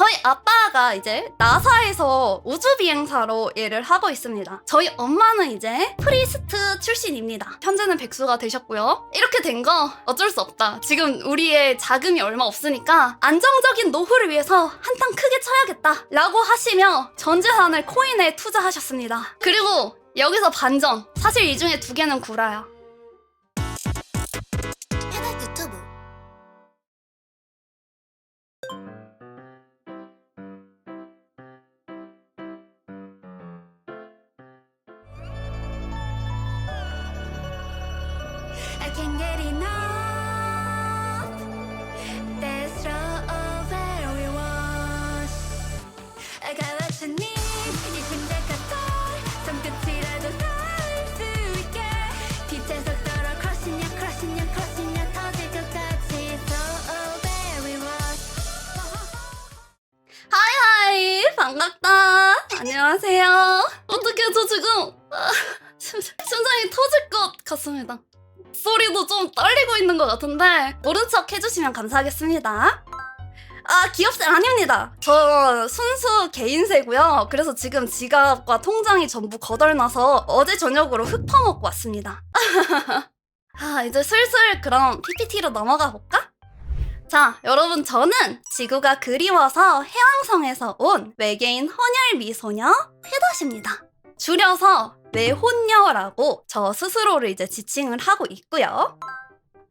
저희 아빠가 이제 나사에서 우주비행사로 일을 하고 있습니다. 저희 엄마는 이제 프리스트 출신입니다. 현재는 백수가 되셨고요. 이렇게 된 거 어쩔 수 없다. 지금 우리의 자금이 얼마 없으니까 안정적인 노후를 위해서 한탕 크게 쳐야겠다. 라고 하시며 전 재산을 코인에 투자하셨습니다. 그리고 여기서 반전. 사실 이 중에 두 개는 구라야. I can't get enough 소리도 좀 떨리고 있는 것 같은데 모른 척 해주시면 감사하겠습니다 아 기업생 아닙니다 저 순수 개인세고요 그래서 지금 지갑과 통장이 전부 거덜나서 어제 저녁으로 흙 퍼먹고 왔습니다 아 이제 슬슬 그럼 PPT로 넘어가 볼까? 자, 여러분 저는 지구가 그리워서 해왕성에서 온 외계인 헌혈 미소녀 페닷입니다. 줄여서 외혼녀라고 저 스스로를 이제 지칭을 하고 있고요.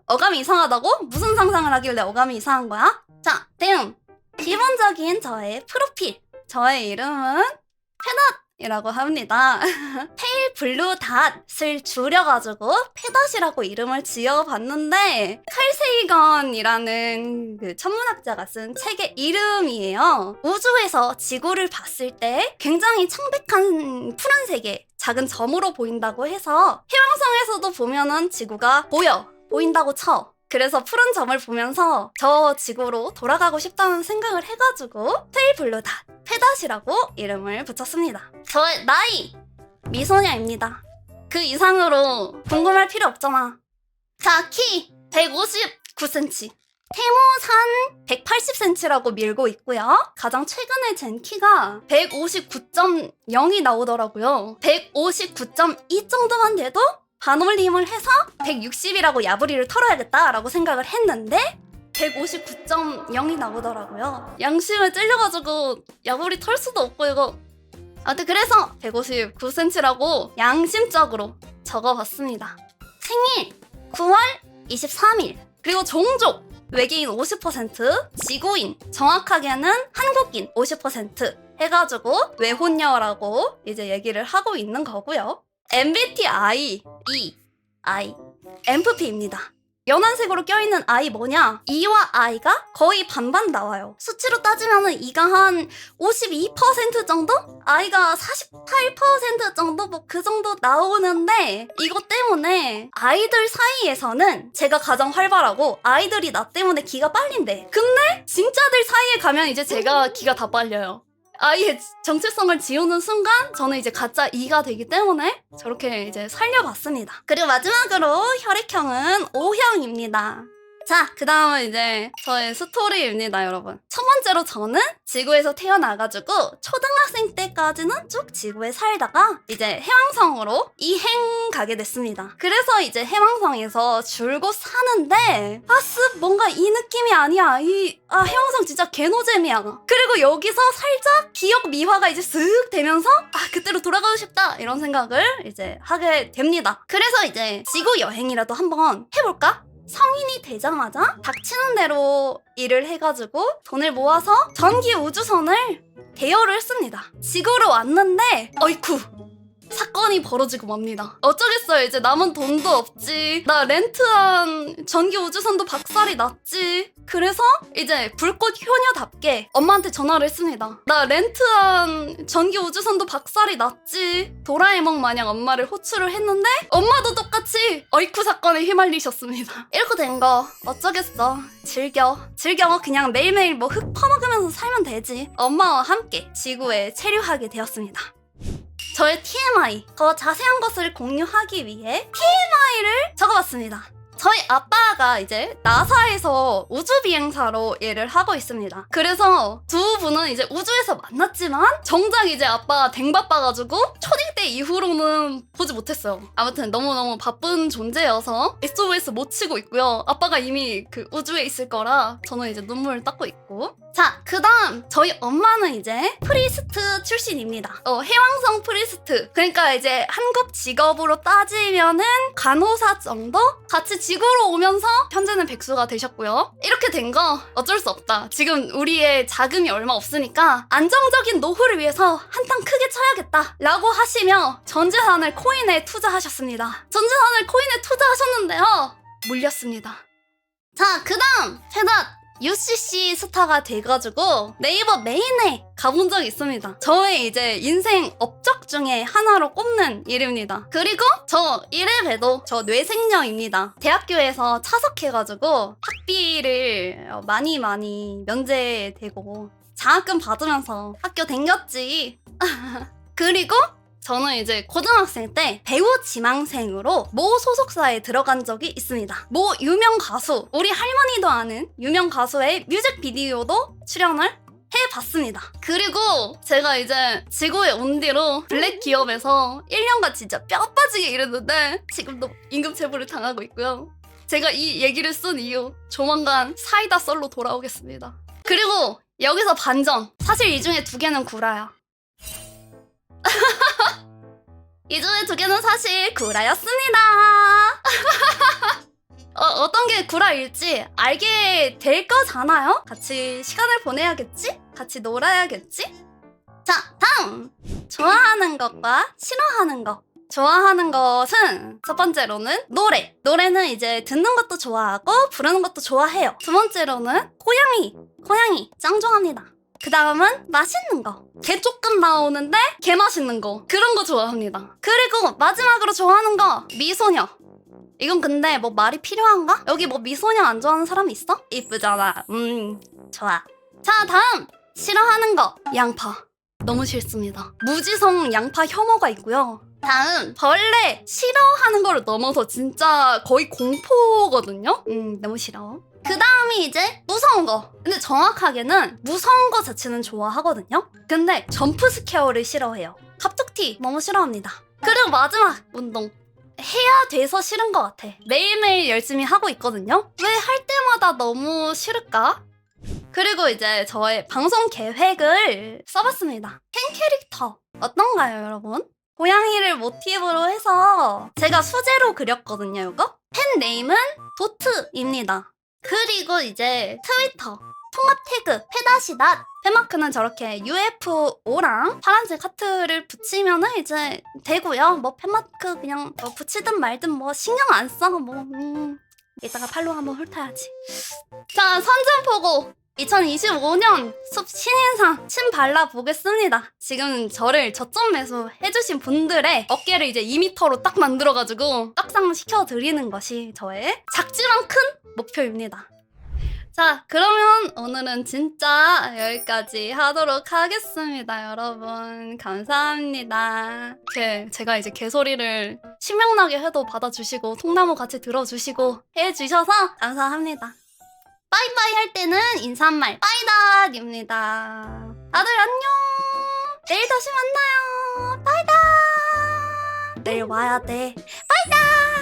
어감이 이상하다고? 무슨 상상을 하길래 어감이 이상한 거야? 자, 다음 기본적인 저의 프로필. 저의 이름은 페닷 이라고 합니다. 페일 블루 닷을 줄여가지고 페닷이라고 이름을 지어봤는데 칼세이건이라는 그 천문학자가 쓴 책의 이름이에요. 우주에서 지구를 봤을 때 굉장히 창백한 푸른 색의 작은 점으로 보인다고 해서 해왕성에서도 보면은 지구가 보여 보인다고 쳐. 그래서 푸른 점을 보면서 저 지구로 돌아가고 싶다는 생각을 해가지고 닷 페닷이라고 이름을 붙였습니다. 저의 나이 미소녀입니다. 그 이상으로 궁금할 필요 없잖아. 자, 키 159cm. 태모산 180cm라고 밀고 있고요. 가장 최근에 잰 키가 159.0이 나오더라고요. 159.2 정도만 돼도 반올림을 해서 160이라고 야부리를 털어야겠다라고 생각을 했는데 159.0이 나오더라고요. 양심을 찔려가지고 야부리 털 수도 없고 이거 아무튼 그래서 159cm라고 양심적으로 적어봤습니다. 생일 9월 23일 그리고 종족 외계인 50% 지구인 정확하게는 한국인 50% 해가지고 외혼녀라고 이제 얘기를 하고 있는 거고요. MBTI E I MFP입니다. 연한색으로 껴있는 I 뭐냐? E와 I가 거의 반반 나와요. 수치로 따지면은 E가 한 52% 정도? I가 48% 정도? 뭐 그 정도 나오는데 이것 때문에 아이들 사이에서는 제가 가장 활발하고 아이들이 나 때문에 기가 빨린대. 근데 진짜들 사이에 가면 이제 제가 기가 다 빨려요. 아이의 정체성을 지우는 순간 저는 이제 가짜 이가 되기 때문에 저렇게 이제 살려봤습니다. 그리고 마지막으로 혈액형은 O형입니다. 자, 그 다음은 이제 저의 스토리입니다, 여러분. 첫 번째로 저는 지구에서 태어나가지고 초등학생 때까지는 쭉 지구에 살다가 이제 해왕성으로 이행 가게 됐습니다. 그래서 이제 해왕성에서 줄곧 사는데 아스 뭔가 이 느낌이 아니야. 이 아 해왕성 진짜 개노잼이야. 그리고 여기서 살짝 기억 미화가 이제 쓱 되면서 아 그때로 돌아가고 싶다 이런 생각을 이제 하게 됩니다. 그래서 이제 지구 여행이라도 한번 해볼까? 성인이 되자마자 닥치는 대로 일을 해가지고 돈을 모아서 전기 우주선을 대여를 했습니다. 지구로 왔는데 어이쿠 사건이 벌어지고 맙니다. 어쩌겠어요. 이제 남은 돈도 없지. 나 렌트한 전기 우주선도 박살이 났지. 그래서 이제 불꽃 효녀답게 엄마한테 전화를 했습니다. 나 렌트한 전기 우주선도 박살이 났지. 도라에몽 마냥 엄마를 호출을 했는데 엄마도 똑같이 어이쿠 사건에 휘말리셨습니다. 이렇게 된 거 어쩌겠어. 즐겨. 즐겨. 그냥 매일매일 뭐 흙 퍼먹으면서 살면 되지. 엄마와 함께 지구에 체류하게 되었습니다. 저의 TMI, 더 자세한 것을 공유하기 위해 TMI를 적어봤습니다. 저희 아빠가 이제 나사에서 우주 비행사로 일을 하고 있습니다. 그래서 두 분은 이제 우주에서 만났지만 정작 이제 아빠가 댕바빠가지고 초딩 때 이후로는 보지 못했어요. 아무튼 너무너무 바쁜 존재여서 SOS 못 치고 있고요. 아빠가 이미 그 우주에 있을 거라 저는 이제 눈물을 닦고 있고. 자, 그 다음 저희 엄마는 이제 프리스트 출신입니다. 어, 해왕성 프리스트. 그러니까 이제 한국 직업으로 따지면은 간호사 정도? 같이 지구로 오면서 현재는 백수가 되셨고요. 이렇게 된 거 어쩔 수 없다. 지금 우리의 자금이 얼마 없으니까 안정적인 노후를 위해서 한탕 크게 쳐야겠다. 라고 하시며 전 재산을 코인에 투자하셨습니다. 전 재산을 코인에 투자하셨는데요. 물렸습니다. 자, 그 다음! 페닷! UCC 스타가 돼가지고 네이버 메인에 가본 적이 있습니다. 저의 이제 인생 업적 중에 하나로 꼽는 이름입니다. 그리고 저 이래봬도 저 뇌생녀입니다. 대학교에서 차석해가지고 학비를 어, 많이 많이 면제되고 장학금 받으면서 학교 댕겼지. 그리고 저는 이제 고등학생 때 배우 지망생으로 모 소속사에 들어간 적이 있습니다. 모 유명 가수, 우리 할머니도 아는 유명 가수의 뮤직비디오도 출연을 해봤습니다. 그리고 제가 이제 지구에 온 뒤로 블랙 기업에서 1년간 진짜 뼈 빠지게 일했는데 지금도 임금 체불을 당하고 있고요. 제가 이 얘기를 쓴 이유 조만간 사이다 썰로 돌아오겠습니다. 그리고 여기서 반전. 사실 이 중에 두 개는 구라야. 이 중에 두 개는 사실 구라였습니다. 어, 어떤 게 구라일지 알게 될 거잖아요? 같이 시간을 보내야겠지? 같이 놀아야겠지? 자, 다음! 좋아하는 것과 싫어하는 것. 좋아하는 것은 첫 번째로는 노래. 노래는 이제 듣는 것도 좋아하고 부르는 것도 좋아해요. 두 번째로는 고양이. 고양이 짱 좋아합니다. 그 다음은 맛있는 거. 게 조금 나오는데 게 맛있는 거. 그런 거 좋아합니다. 그리고 마지막으로 좋아하는 거 미소녀. 이건 근데 뭐 말이 필요한가? 여기 뭐 미소녀 안 좋아하는 사람 있어? 이쁘잖아. 음, 좋아. 자, 다음! 싫어하는 거. 양파. 너무 싫습니다. 무지성 양파 혐오가 있고요. 다음, 벌레. 싫어하는 거를 넘어서 진짜 거의 공포거든요? 음, 너무 싫어. 그 다음이 이제 거. 근데 정확하게는 무서운 거 자체는 좋아하거든요? 근데 점프 스퀘어를 싫어해요. 갑툭튀 너무 싫어합니다. 그리고 마지막 운동. 해야 돼서 싫은 것 같아. 매일매일 열심히 하고 있거든요? 왜 할 때마다 너무 싫을까? 그리고 이제 저의 방송 계획을 써봤습니다. 팬 캐릭터 어떤가요, 여러분? 고양이를 모티브로 해서 제가 수제로 그렸거든요, 이거? 팬 네임은 도트입니다. 그리고 이제 트위터 통합 태그 페다시닷 팬마크는 저렇게 UFO랑 파란색 하트를 붙이면은 이제 되고요. 뭐 팬마크 그냥 뭐 붙이든 말든 뭐 신경 안 써. 뭐 음. 이따가 팔로우 한번 훑어야지. 자 선전포고 2025년 숲 신인상 침 발라 보겠습니다. 지금 저를 저점 매수 해주신 분들의 어깨를 이제 2m로 딱 만들어가지고 떡상 시켜드리는 것이 저의 작지만 큰 목표입니다. 자, 그러면 오늘은 진짜 여기까지 하도록 하겠습니다, 여러분. 감사합니다. 제, 제가 이제 개소리를 신명나게 해도 받아주시고, 통나무 같이 들어주시고 해주셔서 감사합니다. 빠이빠이 할 때는 인사말 빠이닥입니다. 다들 안녕! 내일 다시 만나요! 빠이닥! 내일 와야 돼. 빠이닥!